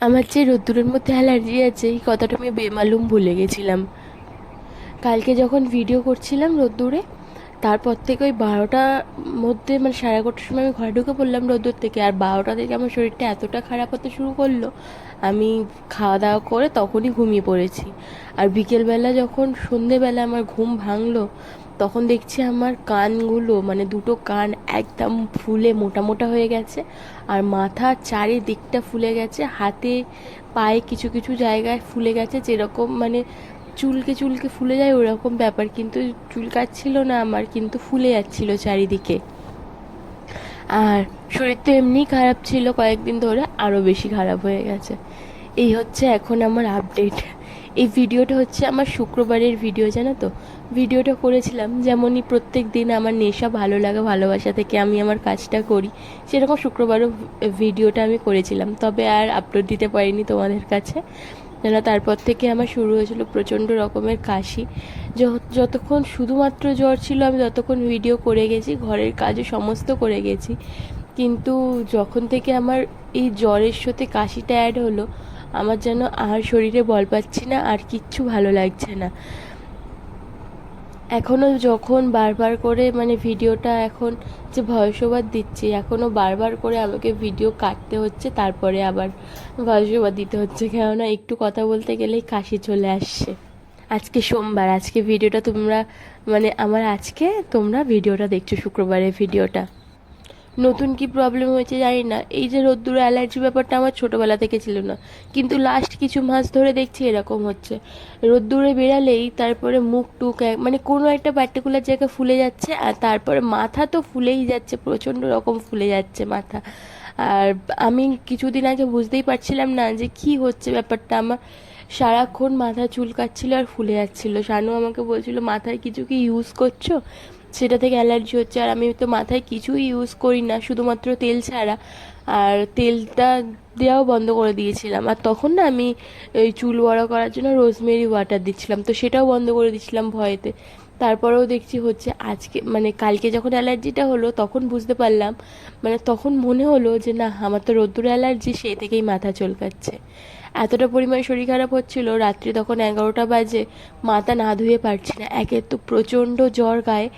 আমার যে রোদ্দুরের মধ্যে অ্যালার্জি আছে, এই কথাটা আমি বেমালুম ভুলে গেছিলাম। কালকে যখন ভিডিও করছিলাম রোদ্দুরে তারপর থেকে ওই বারোটার মধ্যে মানে সাড়ে এগারোটার সময় আমি ঘরে ঢুকে পড়লাম রোদ্দুর থেকে। আর বারোটা থেকে আমার শরীরটা এতটা খারাপ হতে শুরু করল, আমি খাওয়া দাওয়া করে তখনই ঘুমিয়ে পড়েছি। আর বিকেলবেলা যখন সন্ধেবেলা আমার ঘুম ভাঙলো, তখন দেখছি আমার কানগুলো মানে দুটো কান একদম ফুলে মোটা মোটা হয়ে গেছে, আর মাথা চারিদিকটা ফুলে গেছে, হাতে, পায়ে কিছু কিছু জায়গায় ফুলে গেছে যেরকম মানে চুলকে চুলকে ফুলে যায় ওরকম ব্যাপার, কিন্তু চুল কাটছিল না আমার, কিন্তু ফুলে যাচ্ছিল চারিদিকে। আর শরীর তো এমনি খারাপ ছিল কয়েকদিন ধরে আরও বেশি খারাপ হয়ে গেছে। এই হচ্ছে এখন আমার আপডেট এই ভিডিওটা হচ্ছে আমার শুক্রবারের ভিডিও জানো তো? ভিডিওটা করেছিলাম যেমনই প্রত্যেক দিন আমার নেশা, ভালো লাগা, ভালোবাসা থেকে আমি আমার কাজটা করি, সেরকম শুক্রবারও ভিডিওটা আমি করেছিলাম। তবে আর আপলোড দিতে পারিনি তোমাদের কাছে। যেন তারপর থেকে আমার শুরু হয়েছিল প্রচণ্ড রকমের কাশি। যতক্ষণ শুধুমাত্র জ্বর ছিল, আমি ততক্ষণ ভিডিও করে গেছি, ঘরের কাজও সমস্ত করে গেছি। কিন্তু যখন থেকে আমার এই জ্বরের সাথে কাশিটা অ্যাড হলো, আমার যেন আর শরীরে বল পাচ্ছি না, আর কিচ্ছু ভালো লাগছে না। এখনও যখন বারবার করে মানে ভিডিওটা এখন যে ভয়েস ওভার দিচ্ছি এখনও বারবার করে আমাকে ভিডিও কাটতে হচ্ছে, তারপরে আবার ভয়েস ওভার দিতে হচ্ছে। কেননা একটু কথা বলতে গেলেই কাশি চলে আসছে। আজকে সোমবার, আজকে ভিডিওটা তোমরা মানে আমার আজকে তোমরা ভিডিওটা দেখছ শুক্রবারের ভিডিওটা। নতুন কি প্রবলেম হয়েছে জানি না। এই যে রোদ্দুরে অ্যালার্জি ব্যাপারটা আমার ছোটোবেলা থেকে ছিল না। কিন্তু লাস্ট কিছু মাস ধরে দেখছি এরকম হচ্ছে। রোদ্দুরে বেরালেই তারপরে মুখ টুক মানে কোনো একটা পার্টিকুলার জায়গায় ফুলে যাচ্ছে আর তারপরে মাথা তো ফুলেই যাচ্ছে, প্রচণ্ড রকম ফুলে যাচ্ছে মাথা। আর আমি কিছুদিন আগে বুঝতেই পারছিলাম না যে কি হচ্ছে ব্যাপারটা। আমার সারাক্ষণ মাথা চুলকাচ্ছিল আর ফুলে যাচ্ছিল। শানু আমাকে বলছিল, মাথায় কিছু কি ইউজ করছ? সেটা থেকে অ্যালার্জি হচ্ছে আর আমি তো মাথায় কিছুই ইউজ করি না, শুধুমাত্র তেল ছাড়া। আর তেলটা দেওয়াও বন্ধ করে দিয়েছিলাম। আর তখন না আমি ওই চুল বড় করার জন্য রোজমেরি ওয়াটার দিচ্ছিলাম, তো সেটাও বন্ধ করে দিচ্ছিলাম ভয়েতে। তারপরেও দেখছি হচ্ছে আজকে মানে কালকে যখন অ্যালার্জিটা হলো তখন বুঝতে পারলাম মানে তখন মনে হলো যে না, আমার তো রোদ্দুর অ্যালার্জি, সেই থেকেই মাথা চলকাচ্ছে। এতটা পরিমাণ শরীর খারাপ হচ্ছিল, রাত্রি তখন এগারোটা বাজে, মাথা না ধুয়ে পারছি না। একে তো প্রচণ্ড জ্বর গায়ে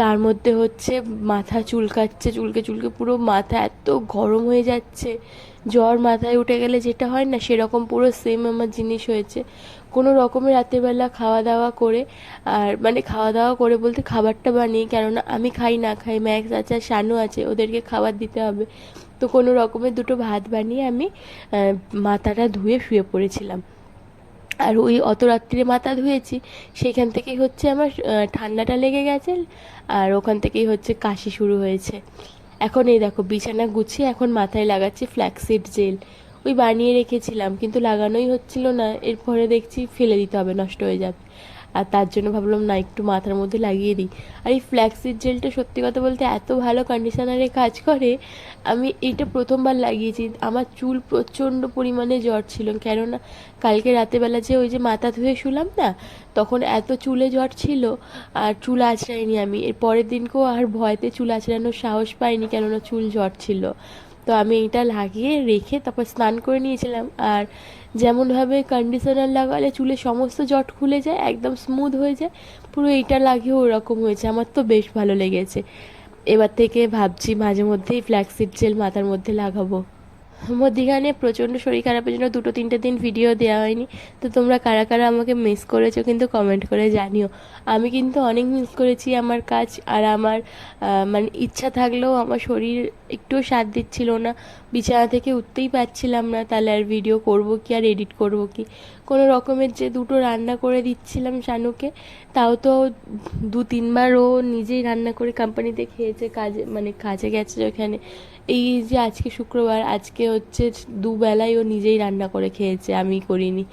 তার মধ্যে হচ্ছে মাথা চুলকাচ্ছে, চুলকে চুলকে পুরো মাথা এত গরম হয়ে যাচ্ছে। জ্বর মাথায় উঠে গেলে যেটা হয় না, সেরকম পুরো সেম আমার জিনিস হয়েছে। কোনো রকমের রাতেরবেলা খাওয়া দাওয়া করে আর মানে খাওয়া দাওয়া করে বলতে খাবারটা বানিয়ে, কেননা আমি খাই না খাই ম্যাক্স আছে আর শানু আছে, ওদেরকে খাবার দিতে হবে। তো কোনো রকমের দুটো ভাত বানিয়ে আমি মাথাটা ধুয়ে শুয়ে পড়েছিলাম। আর ওই অত রাত্রিরে মাথা ধুয়েছি সেখান থেকেই হচ্ছে আমার ঠান্ডাটা লেগে গেছে, আর ওখান থেকেই হচ্ছে কাশি শুরু হয়েছে। এখন এই দেখো, বিছানা গুছিয়ে এখন মাথায় লাগাচ্ছি ফ্ল্যাক্সিড জেল ওই বানিয়ে রেখেছিলাম, কিন্তু লাগানোই হচ্ছিল না, এরপরে দেখছি ফেলে দিতে হবে, নষ্ট হয়ে যাবে। আর তার জন্য ভাবলাম, না, একটু মাথার মধ্যে লাগিয়ে দিই। আর এই ফ্ল্যাক্সিড জেলটা সত্যি কথা বলতে এত ভালো কন্ডিশনারে কাজ করে, আমি এইটা প্রথমবার লাগিয়েছি। আমার চুল প্রচণ্ড পরিমাণে জ্বর ছিল, কেননা কালকে রাতেবেলা যে ওই যে মাথা ধুয়ে শুলাম না, তখন এত চুলে জ্বর ছিল আর চুল আঁচড়াইনি আমি। এর পরের দিনকেও আর ভয়তে চুল আঁচড়ানোর সাহস পাইনি, কেননা চুল জ্বর ছিল। তো আমি এটা লাগিয়ে রেখে তারপর স্নান করে নিয়েছিলাম। আর যেমনভাবে কন্ডিশনার লাগালে চুলে সমস্ত জট খুলে যায়, একদম স্মুথ হয়ে যায়, পুরো এইটা লাগিয়ে ওরকম হয়েছে। আমার তো বেশ ভালো লেগেছে। এবার থেকে ভাবছি মাঝে মধ্যেই ফ্ল্যাক্সিড জেল মাথার মধ্যে লাগাবো। মধ্যিখানে প্রচণ্ড শরীর খারাপের জন্য দুটো তিনটে দিন ভিডিও দেওয়া হয়নি। তো তোমরা কারা কারা আমাকে মিস করেছ কিন্তু কমেন্ট করে জানিও। আমি কিন্তু অনেক মিস করেছি আমার কাজ আর আমার মানে ইচ্ছা থাকলেও আমার শরীর একটুও সাথ দিচ্ছিল না। বিছানা থেকে উঠতেই পারছিলাম না, তাহলে আর ভিডিও করব কি আর এডিট করব কি? কোনো রকমের যে দুটো রান্না করে দিচ্ছিলাম শানুকে, তাও তো দু তিনবার ও নিজেই রান্না করে কোম্পানিতে খেয়েছে, কাজে মানে কাজে গেছে ওখানে এই যে আজকে শুক্রবার, আজকে হচ্ছে দুবেলায় ও নিজেই রান্না করে খেয়েছে, আমি করিনি।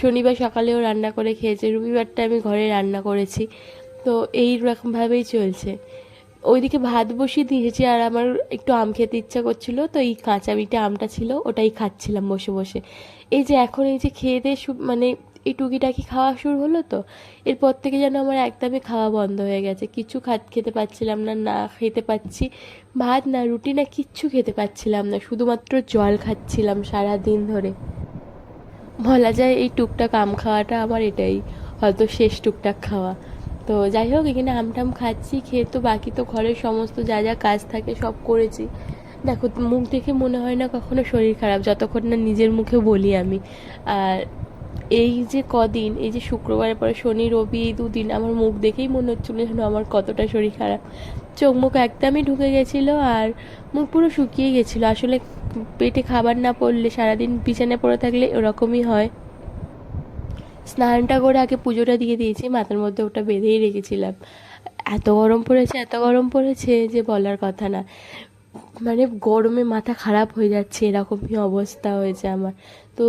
শনিবার সকালেও রান্না করে খেয়েছে, রবিবারটা আমি ঘরে রান্না করেছি। তো এই রকমভাবেই চলছে। ওইদিকে ভাত বসিয়ে দিয়েছি আর আমার একটু আম খেতে ইচ্ছা করছিল, তো এই কাঁচা মিঠে আমটা ছিল, ওটাই খাচ্ছিলাম বসে বসে। এই যে এখন এই যে খেয়ে দিয়ে মানে এই টুকিটাকি খাওয়া শুরু হলো তো, এরপর থেকে যেন আমার একদমই খাওয়া বন্ধ হয়ে গেছে। কিছু খাত খেতে পাচ্ছিলাম না না খেতে পাচ্ছি। ভাত না রুটি না কিচ্ছু খেতে পাচ্ছিলাম না, শুধুমাত্র জল খাচ্ছিলাম সারা দিন ধরে। বলা যায় এই টুকটাক আম খাওয়াটা আমার এটাই, হয়তো শেষ টুকটাক খাওয়া। তো যাই হোক, এখানে আম টাম খাচ্ছি, খেয়ে তো বাকি তো ঘরের সমস্ত যা যা কাজ থাকে সব করেছি। দেখো, মুখ দেখে মনে হয় না কখনো শরীর খারাপ, যতক্ষণ না নিজের মুখে বলি আমি। আর এই যে কদিন, এই যে শুক্রবারের পরে শনি, রবি, এই দুদিন আমার মুখ দেখেই মনে হচ্ছিল যেন আমার কতটা শরীর খারাপ। চোখ মুখ একদমই ঢুকে গেছিল আর মুখ পুরো শুকিয়ে গেছিল। আসলে পেটে খাবার না পড়লে, সারাদিন বিছানায় পড়ে থাকলে ওরকমই হয়। স্নানটা করে আগে পুজোটা দিয়ে দিয়েছি, মাথার মধ্যে ওটা বেঁধেই রেখেছিলাম। এত গরম পড়েছে, এত গরম পড়েছে যে বলার কথা না। মানে গরমে মাথা খারাপ হয়ে যাচ্ছে, এরকমই অবস্থা হয়েছে আমার। তো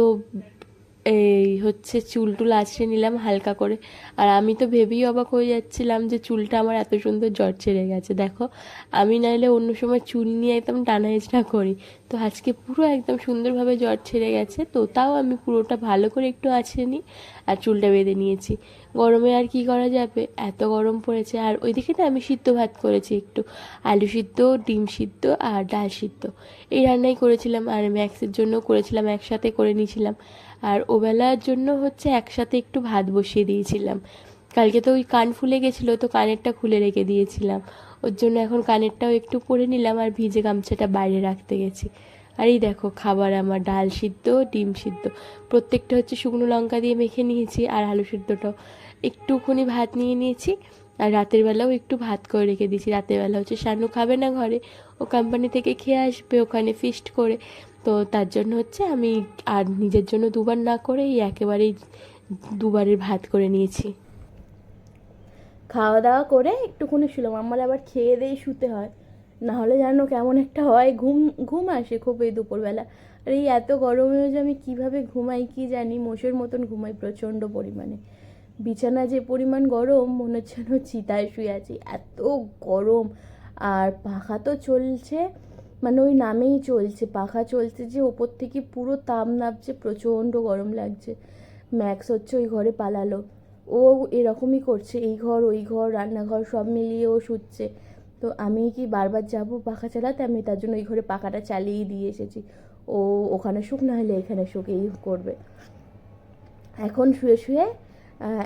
এই হচ্ছে চুল টুল আছড়ে নিলাম হালকা করে। আর আমি তো ভেবেই অবাক হয়ে যাচ্ছিলাম যে চুলটা আমার এত সুন্দর জট ছেড়ে গেছে। দেখো, আমি নাইলে অন্য সময় চুল নিয়ে একদম টানা করি। তো আজকে পুরো একদম সুন্দরভাবে জট ছেড়ে গেছে। তো তাও আমি পুরোটা ভালো করে একটু আছড়ে নিই আর চুলটা বেঁধে নিয়েছি। গরমে আর কি করা যাবে? এত গরম পড়েছে। আর ওইদিকে না আমি সিদ্ধ ভাত করেছি একটু। আলু সিদ্ধ, ডিম সিদ্ধ আর ডাল সিদ্ধ। এই রান্নাই করেছিলাম আর ম্যাক্সের জন্য করেছিলাম, একসাথে করে নিয়েছিলাম। আর ওবেলার জন্য হচ্ছে একসাথে একটু ভাত বসিয়ে দিয়েছিলাম। কালকে তো ওই কান ফুলে গেছিল, তো কানেরটা খুলে রেখে দিয়েছিলাম। ওর জন্য এখন কানেরটাও একটু পরে নিলাম আর ভিজে গামছাটা বাইরে রাখতে গেছি। আর এই দেখো, খাবার আমার, ডাল সিদ্ধ, ডিম সিদ্ধ। প্রত্যেকটা হচ্ছে শুকনো লঙ্কা দিয়ে মেখে নিয়েছি আর আলু সিদ্ধটাও। একটুখানি ভাত নিয়ে নিয়েছি আর রাতের বেলাও একটু ভাত করে রেখে দিয়েছি। রাতের বেলা হচ্ছে শানু খাবে না ঘরে, ও কোম্পানি থেকে খেয়ে আসবে, ওখানে ফিস্ট করে। তো তার জন্য হচ্ছে আমি আর নিজের জন্য দুবার না করে একেবারেই দুবারের ভাত করে নিয়েছি। খাওয়া দাওয়া করে একটুখানি শুলাম। আমার আবার খেয়ে দিয়ে শুতে হয়। না হলে জানো কেমন একটা হয়। ঘুম ঘুম আসে খুব এই দুপুরবেলা। আর এই এত গরমে যে আমি কীভাবে ঘুমাই কি জানি, মোষের মতন ঘুমাই প্রচণ্ড পরিমাণে। বিছানা যে পরিমাণ গরম, মনে হচ্ছে যেন চিতায় শুয়ে আছি। এত গরম। আর পাখা তো চলছে মানে ওই নামেই চলছে, পাখা চলছে যে ওপর থেকে পুরো তাপ নামছে প্রচণ্ড গরম লাগছে। ম্যাক্স হচ্ছে ওই ঘরে পালালো। ও এরকমই করছে, এই ঘর, ওই ঘর, রান্নাঘর সব মিলিয়ে ও শুচ্ছে। তো আমি কি বারবার যাব পাখা চালাতে? আমি তার জন্য ওই ঘরে পাখাটা চালিয়ে দিয়ে এসেছি। ও ওখানে শুক, না হলে এখানে শুক, এই করবে। এখন শুয়ে শুয়ে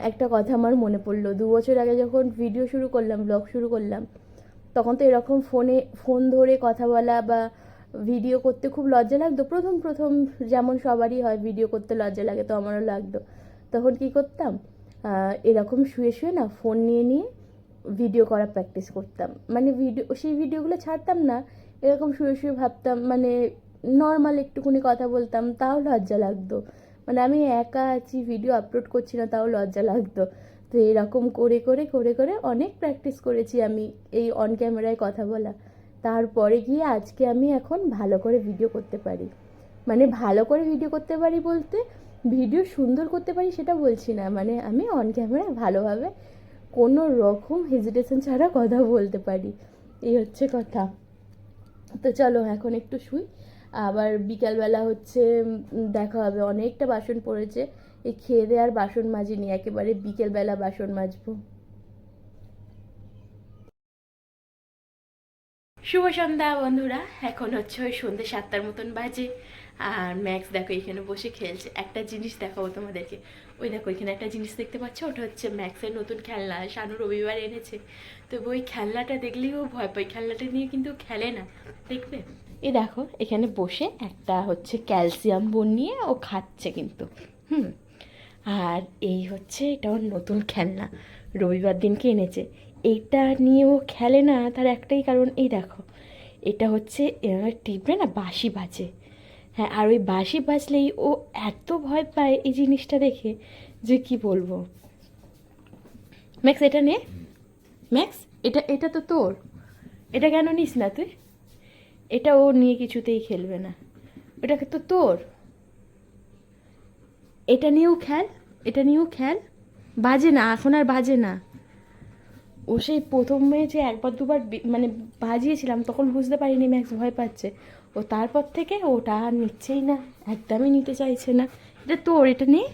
একটা কথা আমার মনে পড়ল। দু বছর আগে যখন ভিডিও শুরু করলাম ব্লগ শুরু করলাম তখন তো এরকম ফোনে ফোন ধরে কথা বলা বা ভিডিও করতে খুব লজ্জা লাগতো। প্রথম প্রথম যেমন সবারই হয় ভিডিও করতে লজ্জা লাগে, তো আমারও লাগতো। তখন কি করতাম? এরকম শুয়ে শুয়ে না ফোন নিয়ে নিয়ে ভিডিও করা প্র্যাকটিস করতাম। মানে ভিডিও সেই ভিডিওগুলো ছাড়তাম না, এরকম শুয়ে শুয়ে ভাবতাম মানে নর্মাল একটুখানি কথা বলতাম, তাও লজ্জা লাগতো। মানে আমি একা আছি ভিডিও আপলোড করছি না, তাও লজ্জা লাগতো। তো এরকম করে করে করে করে অনেক প্র্যাকটিস করেছি আমি এই অন ক্যামেরায় কথা বলা। তারপরে গিয়ে আজকে আমি এখন ভালো করে ভিডিও করতে পারি। মানে ভালো করে ভিডিও করতে পারি বলতে ভিডিও সুন্দর করতে পারি সেটা বলছি না। মানে আমি অন ক্যামেরায় ভালোভাবে কোনো রকম হেজিটেশন ছাড়া কথা বলতে পারি। এই হচ্ছে কথা। তো চলো এখন একটু শুই। আবার বিকালবেলা হচ্ছে দেখা হবে। অনেকটা বাসন পড়েছে। এই খেয়ে দিয়ে আর বাসন মাজিনি, একেবারে বিকেলবেলা বাসন মাজবো। শুভ সন্ধ্যা বন্ধুরা, এখন হচ্ছে ওই সন্ধ্যে সাতটার মতন বাজে। আর ম্যাক্স দেখো এখানে বসে খেলছে। একটা জিনিস দেখাবো তোমাদেরকে। ওই দেখো, এখানে একটা জিনিস দেখতে পাচ্ছ? ওটা হচ্ছে ম্যাক্সের নতুন খেলনা। শানু রবিবার এনেছে। তো ওই খেলনাটা দেখলেই ও ভয় পায়। খেলনাটা নিয়ে কিন্তু খেলে না। দেখবে? এই দেখো, এখানে বসে একটা হচ্ছে ক্যালসিয়াম বোন নিয়ে ও খাচ্ছে কিন্তু। হুম। আর এই হচ্ছে এটা ওর নতুন খেলনা। রবিবার দিনকে এনেছে। এইটা নিয়ে ও খেলে না, তার একটাই কারণ এই দেখো, এটা হচ্ছে টিপবে না, বাঁশি বাজে। হ্যাঁ আর ওই বাঁশি বাজলেই ও এত ভয় পায় এই জিনিসটা দেখে যে কি বলব। ম্যাক্স, এটা নে। ম্যাক্স, এটা এটা তো তোর। এটা কেন নিস না তুই? এটা ও নিয়ে কিছুতেই খেলবে না। ওটা তো তোর। এটা নিয়েও খেল। এটা নিয়েও খেল? বাজে না, এখন আর বাজে না। ও সেই প্রথমে যে একবার দুবার মানে বাজিয়েছিলাম, তখন বুঝতে পারিনি ম্যাক্স ভয় পাচ্ছে। ও তারপর থেকে ওটা আর নিচ্ছেই না, একদমই নিতে চাইছে না। এটা তোর, এটা নে।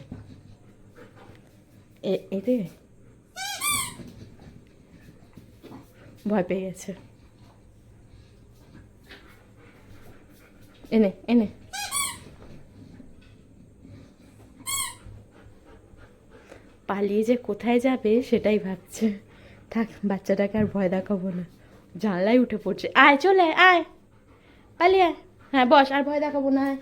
এ- এতে। ভয় পেয়ে গেছে। এনে এনে। পালিয়ে যে কোথায় যাবে সেটাই ভাবছে। থাক বাচ্চাটাকে আর ভয় দেখাবো না। জানলায় উঠে পড়ছে। আয় চলে আয়, পালিয়ে আয়। হ্যাঁ বস আর ভয় দেখাবো না আয়।